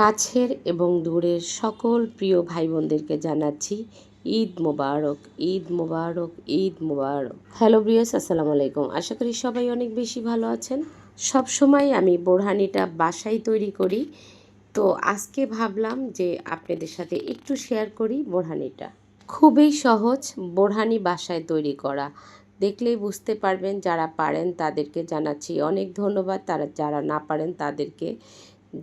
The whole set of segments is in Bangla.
কাছের এবং দূরের সকল প্রিয় ভাই বোনদেরকে জানাচ্ছি ঈদ মোবারক ঈদ মোবারক ঈদ মোবারক। হ্যালো ব্রিয়াস আসসালামু আলাইকুম। আশা করি সবাই অনেক বেশি ভালো আছেন। সব সময় আমি বোরহানিটা বাসায় তৈরি করি। তো আজকে ভাবলাম যে আপনাদের সাথে একটু শেয়ার করি বোরহানিটা। খুবই সহজ বোরহানি বাসায় তৈরি করা। দেখলেই বুঝতে পারবেন যারা পারেন তাদেরকে জানাচ্ছি অনেক ধন্যবাদ। তারা যারা না পারেন তাদেরকে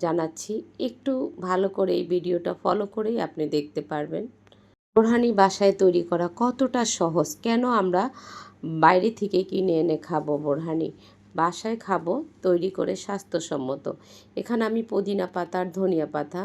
জানাচ্ছি। একটু ভালো করে এই ভিডিওটা ফলো করেই আপনি দেখতে পারবেন। বোরহানি বাসায় তৈরি করা কতটা সহজ? কেন আমরা বাইরে থেকে কিনে এনে খাব বোরহানি? বাসায় খাব, তৈরি করে স্বাস্থ্যসম্মত। এখানে আমি পুদিনা পাতা আর ধনিয়া পাতা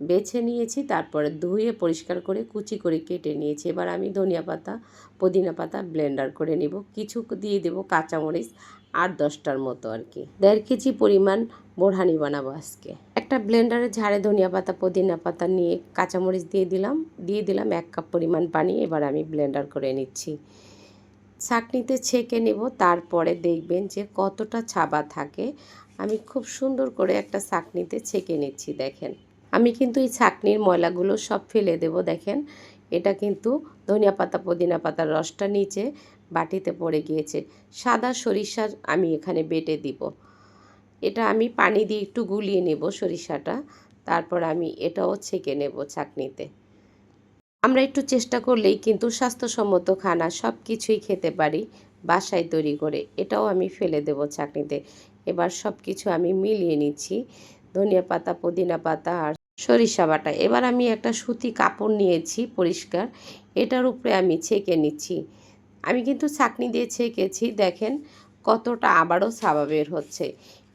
বেছে নিয়েছি, তারপরে ধুয়ে পরিষ্কার করে কুচি করে কেটে নিয়েছি। এবার আমি ধনিয়া পাতা, পুদিনা পাতা ব্লেন্ডার করে নিব। কিছু দিয়ে দেব কাঁচামরিচ আট দশটার মতো আর কি। দেড় কেজি পরিমাণ বোরহানি বানাবো আজকে। একটা ব্লেন্ডারে ঝাড়ে ধনিয়া পাতা, পুদিনা পাতা নিয়ে কাঁচামরিচ দিয়ে দিলাম। দিয়ে দিলাম এক কাপ পরিমাণ পানি, এবার আমি ব্লেন্ডার করে নিচ্ছি। ছাঁকনিতে ছেঁকে নেব, তারপরে দেখবেন যে কতটা ছাবা থাকে। আমি খুব সুন্দর করে একটা ছাঁকনিতে ছেঁকে নিচ্ছি, দেখেন। আমি কিন্তু এই ছাঁকনির ময়লাগুলো সব ফেলে দেব, দেখেন। এটা কিন্তু ধনিয়া পাতা, পুদিনা পাতার রসটা নিচে বাটিতে পড়ে গিয়েছে। সাদা সরিষা আমি এখানে বেটে দিব। এটা আমি পানি দিয়ে একটু গুলিয়ে নেব সরিষাটা। তারপর আমি এটাও ছেঁকে নেব ছাকনিতে আমরা একটু চেষ্টা করলেই কিন্তু স্বাস্থ্যসম্মত খানা সব কিছুই খেতে পারি বাসায় তৈরি করে। এটাও আমি ফেলে দেব ছাকনিতে এবার সব কিছু আমি মিলিয়ে নিচ্ছি। ধনিয়া পাতা, পুদিনা পাতা আর সরিষা বাটা। এবার আমি একটা সুতি কাপড় নিয়েছি পরিষ্কার। এটার উপরে আমি ছেঁকে নিচ্ছি। আমি কিন্তু ছাকনি দিয়ে ছেঁকেছি, দেখেন কতটা আবারও ছাবা বের হচ্ছে।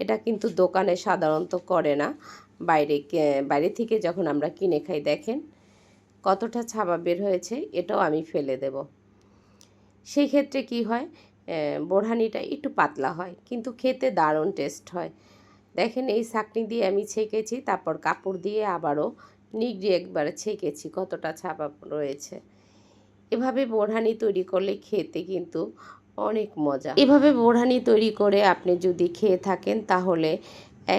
এটা কিন্তু দোকানে সাধারণত করে না, বাইরে বাইরে থেকে যখন আমরা কিনে খাই, দেখেন কতটা ছাবা বের হয়েছে, এটাও আমি ফেলে দেব। সেই ক্ষেত্রে কি হয় বোরহানিটা একটু পাতলা হয়, কিন্তু খেতে দারুণ টেস্ট হয়। দেখেন এই ছাকনি দিয়ে আমি ছেঁকেছি, তারপর কাপড় দিয়ে আবারও নিগড়ি একবার ছেঁকেছি, কতটা ছাপা রয়েছে। এভাবে বোরহানি তৈরি করলে খেতে কিন্তু অনেক মজা। এভাবে বোরহানি তৈরি করে আপনি যদি খেয়ে থাকেন, তাহলে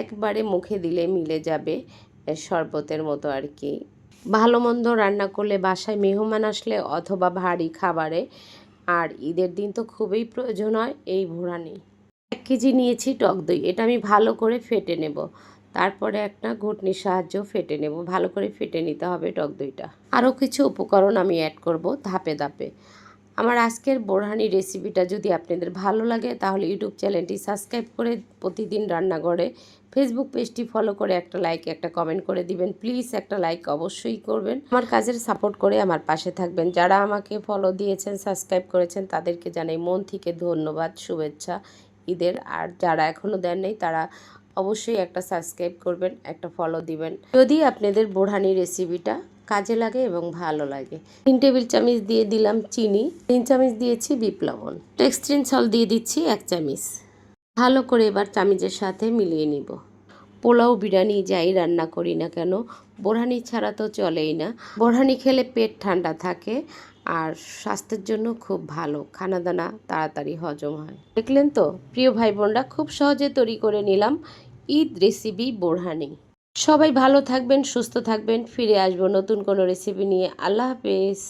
একবারে মুখে দিলে মিলে যাবে শরবতের মতো আর কি। ভালো মন্দ রান্না করলে বাসায় মেহমান আসলে অথবা ভারী খাবারে, আর ঈদের দিন তো খুবই প্রয়োজন হয় এই ভোরানি এক কেজি নিয়েছি টক দই, এটা আমি ভালো করে ফেটে নেব। তারপরে একটা ঘুটনির সাহায্য ফেটে নেব। ভালো করে ফেটে নিতে হবে টক দইটা। আরও কিছু উপকরণ আমি অ্যাড করব ধাপে ধাপে। আমার আজকের বোরহানি রেসিপিটা যদি আপনাদের ভালো লাগে, তাহলে ইউটিউব চ্যানেলটি সাবস্ক্রাইব করে প্রতিদিন রান্নাঘরে ফেসবুক পেজটি ফলো করে একটা লাইক একটা কমেন্ট করে দিবেন। প্লিজ একটা লাইক অবশ্যই করবেন। আমার কাজের সাপোর্ট করে আমার পাশে থাকবেন। যারা আমাকে ফলো দিয়েছেন সাবস্ক্রাইব করেছেন, তাদেরকে জানাই মন থেকে ধন্যবাদ, শুভেচ্ছা, ঈদের। আর যারা এখনও দেন নেই, তারা অবশ্যই একটা সাবস্ক্রাইব করবেন, একটা ফলো দিবেন। যদি আপনাদের বোরহানি রেসিপিটা কাজে লাগে এবং ভালো লাগে। তিন টেবিল চামচ দিয়ে দিলাম চিনি, তিন চামচ দিয়েছি বিপ্লবন টেক্সট্রিন সল দিয়ে দিচ্ছি এক চামচ। ভালো করে এবার চামিচের সাথে মিলিয়ে নিব। পোলাও বিরিয়ানি যাই রান্না করি না কেন, বোরহানি ছাড়া তো চলেই না। বোরহানি খেলে পেট ঠান্ডা থাকে আর স্বাস্থ্যের জন্য খুব ভালো। খানা দানা তাড়াতাড়ি হজম হয়। দেখলেন তো, প্রিয় ভাই বোনরা খুব সহজে তৈরি করে নিলাম ঈদ রেসিপি বোরহানি। সবাই ভালো থাকবেন, সুস্থ থাকবেন, ফিরে আসব নতুন কোনো রেসিপি নিয়ে। আল্লাহ হাফেজ।